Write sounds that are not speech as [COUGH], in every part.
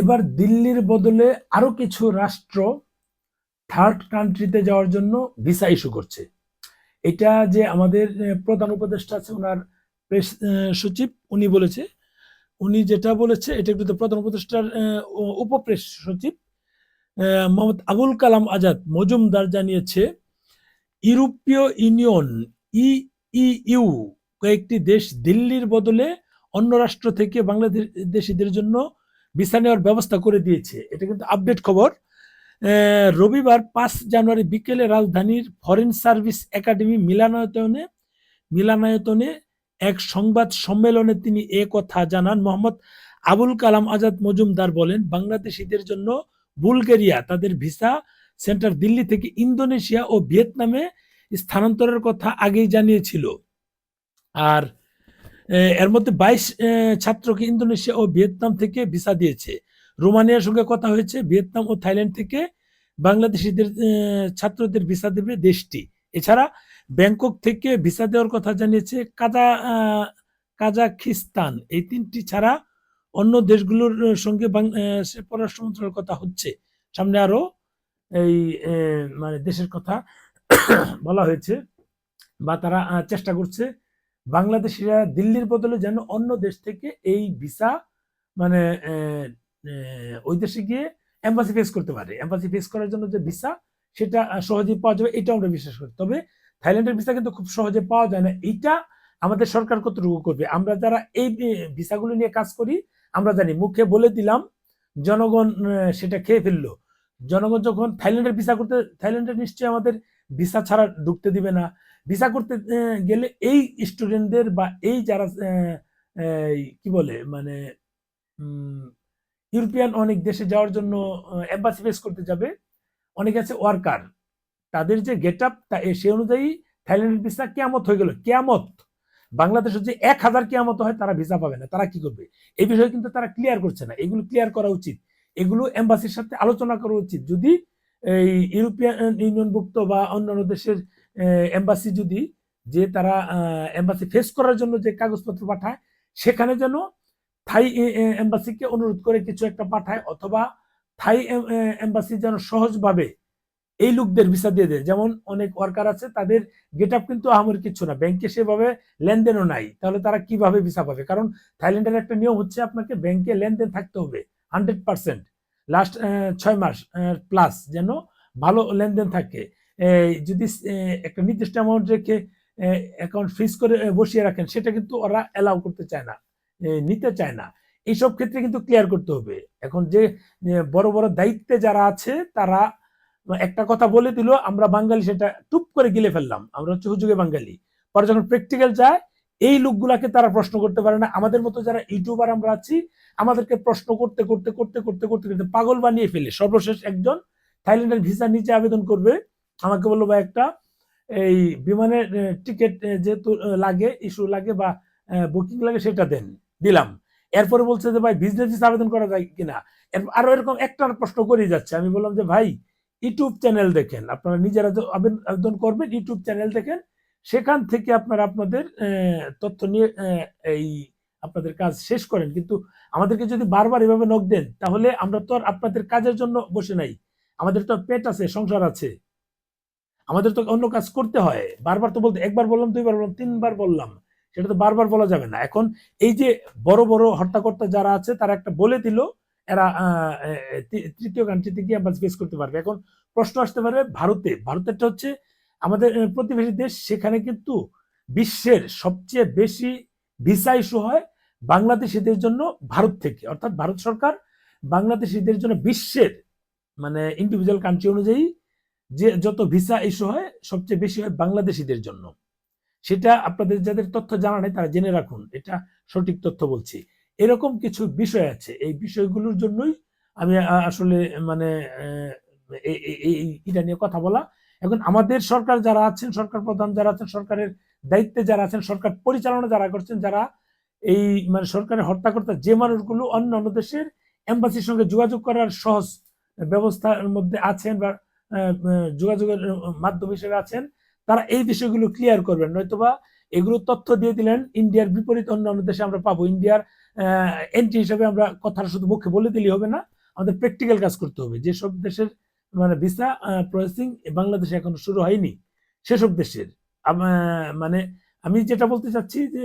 এবার দিল্লির বদলে আরও কিছু রাষ্ট্র থার্ড কান্ট্রিতে যাওয়ার জন্য ভিসা ইস্যু করছে। এটা যে আমাদের প্রধান উপদেষ্টা আছে ওনার প্রেস সচিব, উনি বলেছে। উনি যেটা বলেছে, এটা কিন্তু প্রধান উপদেষ্টার উপপ্রেস সচিব মোহাম্মদ আবুল কালাম আজাদ মজুমদার জানিয়েছে, ইউরোপীয় ইউনিয়ন ইইউ কয়েকটি দেশ দিল্লির বদলে অন্য রাষ্ট্র থেকে বাংলাদেশিদের জন্য ভিসা নেওয়ার ব্যবস্থা করে দিয়েছে। এটা কিন্তু আপডেট খবর। রবিবার পাঁচ জানুয়ারি বিকেলে রাজধানীর ফরেন সার্ভিস একাডেমি মিলানায়তনে মিলানায়তনে এক সংবাদ সম্মেলনে তিনি এ কথা জানান। মোহাম্মদ আবুল কালাম আজাদ মজুমদার বলেন, বাংলাদেশিদের জন্য বুলগেরিয়া, তাদের ভিসা সেন্টার দিল্লি থেকে ইন্দোনেশিয়া ও ভিয়েতনামে স্থানান্তরের কথা আগেই জানিয়েছিল। আর এর মধ্যে বাইশ ছাত্রকে ইন্দোনেশিয়া ও ভিয়েতনাম থেকে ভিসা দিয়েছে। রোমানিয়ার সঙ্গে কথা হয়েছে, ভিয়েতনাম ও থাইল্যান্ড থেকে বাংলাদেশিদের ছাত্রদের ভিসা দেবে দেশটি। এছাড়া ব্যাংকক থেকে ভিসা দেওয়ার কথা জানিয়েছে কাজা কাজাখিস্তান। এই তিনটি ছাড়া অন্য দেশগুলোর সঙ্গে পররাষ্ট্র মন্ত্রণালয়ের কথা হচ্ছে। সামনে আরও এই মানে দেশের কথা বলা হয়েছে বা তারা চেষ্টা করছে বাংলাদেশিরা দিল্লির বদলে যেন অন্য দেশ থেকে এই ভিসা মানে ওই দেশে গিয়ে এম্বাসি ফেস করতে পারে। এম্বাসি ফেস করার জন্য যে ভিসা, সেটা সহজেই পাওয়া যাবে এটা আমরা বিশ্বাস করি। তবে থাইল্যান্ডের ভিসা কিন্তু খুব সহজে পাওয়া যায় না। এইটা আমাদের সরকার কতটুকু করবে। আমরা যারা এই ভিসাগুলো নিয়ে কাজ করি, আমরা জানি, মুখে বলে দিলাম, জনগণ সেটা খেয়ে ফেলল। জনগণ যখন থাইল্যান্ডের ভিসা করতে, থাইল্যান্ডের নিশ্চয়ই আমাদের ভিসা ছাড়া ঢুকতে দিবে না। ভিসা করতে গেলে এই স্টুডেন্টদের বা এই যারা কি বলে মানে ইউরোপিয়ান অনেক দেশে যাওয়ার জন্য অ্যাম্বাসি ফেস করতে যাবে, অনেক আছে ওয়ার্কার। তাদের যে গেট আপ তা সে অনুযায়ী থাইল্যান্ডের ভিসা কেয়ামত হয়ে গেল। কেয়ামত! বাংলাদেশের যে এক হাজার কেয়ামত হয়, তারা ভিসা পাবে না। তারা কি করবে? এই বিষয়ে কিন্তু তারা ক্লিয়ার করছে না। এগুলো ক্লিয়ার করা উচিত। এগুলো এম্বাসির সাথে আলোচনা করা উচিত। যদি এই ইউরোপিয়ান ইউনিয়নভুক্ত বা অন্যান্য দেশের এম্বাসি যদি, যে তারা এম্বাসি ফেস করার জন্য যে কাগজপত্র পাঠায়, সেখানে যেন থাই এম্বাসিকে অনুরোধ করে কিছু একটা পাঠায়, অথবা থাই এম্বাসি যেন সহজভাবে এই লোকদের ভিসা দিয়ে দেয়। যেমন অনেক ওয়ার্কার আছে, তাদের গেট আপ কিন্তু আমার কিছু না। ব্যাংকে সেভাবে লেনদেনও নাই। তাহলে তারা কীভাবে ভিসা পাবে? কারণ থাইল্যান্ডের একটা নিয়ম হচ্ছে আপনাকে ব্যাংকে লেনদেন থাকতে হবে হান্ড্রেড পার্সেন্ট লাস্ট ছয় মাস প্লাস যেন ভালো লেনদেন থাকে। যদি একটা নির্দিষ্ট অ্যামাউন্ট রেখে অ্যাকাউন্ট ফ্রিজ করে বসিয়ে রাখেন, সেটা কিন্তু ওরা অ্যালাউ করতে চায় না নিতে চায় না। এইসব ক্ষেত্রে কিন্তু ক্লিয়ার করতে হবে। এখন যে বড় বড় দায়িত্বে যারা আছে, তারা একটা কথা বলে দিল, আমরা বাঙালি সেটা টুপ করে গিলে ফেললাম। আমরা হচ্ছে হুজুগে বাঙালি। পরে যখন প্র্যাকটিক্যাল যায় এই লোকগুলাকে তারা প্রশ্ন করতে পারে না। আমাদের মতো যারা ইউটিউবার আমরা আছি, আমাদেরকে প্রশ্ন করতে করতে করতে করতে করতে করতে পাগল বানিয়ে ফেলে। সর্বশেষ একজন থাইল্যান্ডের ভিসা নিচে আবেদন করবে। আমাকে বলল, ভাই, একটা এই বিমানের টিকিট যেহেতু লাগে, ইস্যু লাগে বা বুকিং লাগে সেটা দেন, দিলাম। এরপরে বলছে যে, ভাই বিজনেস ভিসা আবেদন করা যায় কিনা? আরও এরকম একটা প্রশ্ন করেই যাচ্ছে। আমি বললাম যে, ভাই, ইউটিউব চ্যানেল দেখেন। আপনারা নিজেরা আবেদন করবেন, ইউটিউব চ্যানেল দেখেন। সেখান থেকে আপনারা আপনাদের তথ্য নিয়ে এই আপনাদের কাজ শেষ করেন। কিন্তু আমাদেরকে যদি বারবার এভাবে নক দেন, তাহলে আমরা তো আর আপনাদের কাজের জন্য বসে নাই। আমাদের তো পেট আছে, সংসার আছে। আমাদের তো অন্য কাজ করতে হয়। বারবার তো বলতে, একবার বললাম, দুইবার বললাম, তিনবার বললাম। সেটা তো বারবার বলা যাবে না। এখন এই যে বড় বড় হর্তাকর্তা যারা আছে, তারা একটা বলে দিল, এরা তৃতীয় কান্ট্রিতে গিয়ে আমরা ফেস করতে পারবে। এখন প্রশ্ন আসতে পারে ভারতে। ভারতেরটা হচ্ছে আমাদের প্রতিবেশী দেশ, সেখানে কিন্তু বিশ্বের সবচেয়ে বেশি ভিসা ইস্যু হয় বাংলাদেশিদের জন্য ভারত থেকে। অর্থাৎ ভারত সরকার বাংলাদেশিদের জন্য বিশ্বের মানে ইন্ডিভিজুয়াল কান্ট্রি অনুযায়ী যে যত ভিসা ইস্যু হয়, সবচেয়ে বেশি হয় বাংলাদেশিদের জন্য। সেটা আপনাদের যাদের তথ্য জানা নেই, তারা জেনে রাখুন, এটা সঠিক তথ্য বলছি। এরকম কিছু বিষয় আছে, এই বিষয়গুলোর জন্যই আমি আসলে মানে এটা নিয়ে কথা বলা। এখন আমাদের সরকার যারা আছেন, সরকার প্রধান যারা আছেন, সরকারের দায়িত্বে যারা আছেন, সরকার পরিচালনা যারা করছেন, যারা এই মানে সরকারের হর্তাকর্তা, যে মানুষগুলো অন্য অন্য দেশের এম্বাসির সঙ্গে যোগাযোগ করার সহজ ব্যবস্থার মধ্যে আছেন বা যোগাযোগের মাধ্যম হিসেবে আছেন, তারা এই বিষয়গুলো ক্লিয়ার করবেন। নয়তোবা এগুলো তথ্য দিয়ে দিলেন, ইন্ডিয়ার বিপরীত অন্য অন্য দেশে আমরা পাবো। ইন্ডিয়ার এন্ট্রি হিসাবে আমরা কথাটা শুধু মুখে বলে দিলেই হবে না, আমাদের প্র্যাকটিক্যাল কাজ করতে হবে। যেসব দেশের মানে ভিসা প্রসেসিং বাংলাদেশে এখনও শুরু হয়নি। সেসব দেশের মানে আমি যেটা বলতে চাচ্ছি যে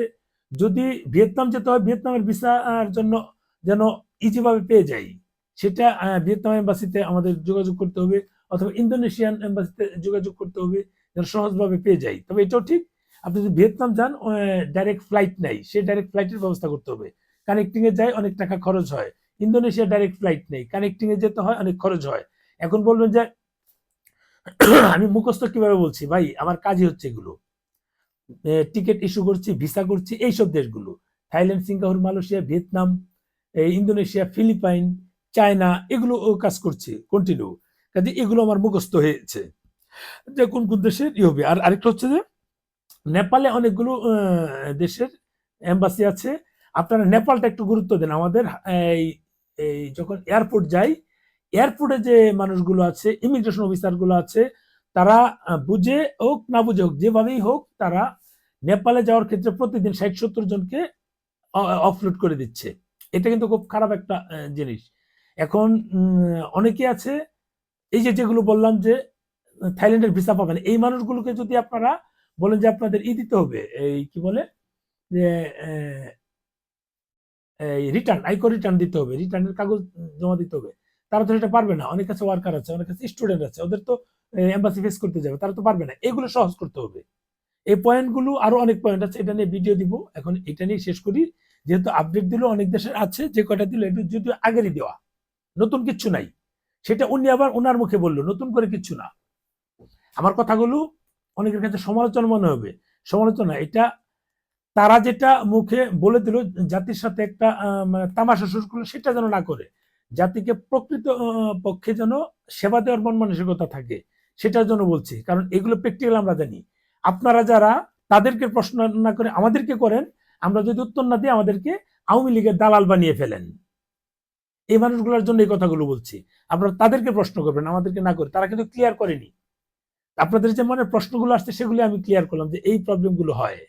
যদি ভিয়েতনাম যেতে হয়, ভিয়েতনামের ভিসার জন্য যেন ইজিভাবে পেয়ে যাই, সেটা ভিয়েতনাম এম্বাসিতে আমাদের যোগাযোগ করতে হবে অথবা ইন্দোনেশিয়ান এম্বাসিতে যোগাযোগ করতে হবে যেন সহজভাবে পেয়ে যাই। তবে এটাও ঠিক, আপনি যদি ভিয়েতনাম যান ডাইরেক্ট ফ্লাইট নাই, সে ডাইরেক্ট ফ্লাইটের ব্যবস্থা করতে হবে। কানেক্টিংয়ে যায়, অনেক টাকা খরচ হয়। ইন্দোনেশিয়া ডাইরেক্ট ফ্লাইট নেই কানেক্টিংয়ে যেতে হয়, অনেক খরচ হয়। এখন বলবেন যে, [CLEARS THROAT] আমি মুখস্থ কীভাবে বলছি? ভাই, আমার কাজই হচ্ছে এগুলো। টিকিট ইস্যু করছি ভিসা করছি, এইসব দেশগুলো। Thailand, Singapore, Malaysia, Vietnam Indonesia, Philippine, China, এগুলো ও কাজ করছি কন্টিনিউ কাজে এগুলো আমার মুখস্থ হয়েছে। যে কোন কোন দেশের, ই হবে। আর আরেকটা হচ্ছে যে, নেপালে অনেকগুলো দেশের এম্বাসি আছে। আপনারা নেপালটা একটু গুরুত্ব দেন। আমাদের এই যখন এয়ারপোর্ট যাই এয়ারপোর্টে যে মানুষগুলো আছে ইমিগ্রেশন অফিসারগুলো আছে, তারা বুঝে হোক, না বুঝে হোক, যেভাবেই হোক, তারা নেপালে যাওয়ার ক্ষেত্রে প্রতিদিন ষাট সত্তর জনকে অফলোড করে দিচ্ছে। এটা কিন্তু খুব খারাপ একটা জিনিস। এখন অনেকে আছে, এই যে যেগুলো বললাম যে, থাইল্যান্ডের ভিসা পাবেন, এই মানুষগুলোকে যদি আপনারা বলেন যে আপনাদের ই দিতে হবে, এই কি বলে, যে রিটার্ন আয়কর রিটার্ন দিতে হবে, রিটার্নের কাগজ জমা দিতে হবে তারা তো সেটা পারবে না। অনেক কাছে ওয়ার্কার আছে, অনেক কাছে স্টুডেন্ট আছে, ওদের তো এম্বাসি ফেস করতে যাবে, তারা তো পারবে না। এগুলো সহজ করতে হবে। এই পয়েন্টগুলো আরও অনেক পয়েন্ট আছে, এটা নিয়ে ভিডিও দিব। এখন এটা নিয়ে শেষ করি। যেহেতু আপডেট দিল অনেক দেশের আছে, যে কয়টা দিল এটা যদি আগেরই দেওয়া। নতুন কিচ্ছু নাই। সেটা উনি আবার ওনার মুখে বলল, নতুন করে কিচ্ছু না। আমার কথাগুলো অনেকের কাছে সমালোচনা মনে হবে। সমালোচনা, এটা তারা যেটা মুখে বলে দিল জাতির সাথে একটা মানে তামাশা শুরু করল, সেটা যেন না করে। জাতিকে প্রকৃত পক্ষে যেন সেবা দেওয়ার মন মানসিকতা থাকে, সেটার জন্য বলছি। কারণ এগুলো প্র্যাকটিক্যাল আমরা জানি। আপনারা যারা তাদেরকে প্রশ্ন না করে আমাদেরকে করেন, আমরা যদি উত্তর না দিই, আমাদেরকে আওয়ামী লীগের দালাল বানিয়ে ফেলেন। এই মানুষগুলোর জন্য এই কথাগুলো বলছি। আপনারা তাদেরকে প্রশ্ন করবেন, আমাদেরকে না করে। তারা কিন্তু ক্লিয়ার করেনি। আপনাদের যে মনে প্রশ্নগুলো আসছে, সেগুলি আমি ক্লিয়ার করলাম যে এই প্রবলেমগুলো হয়।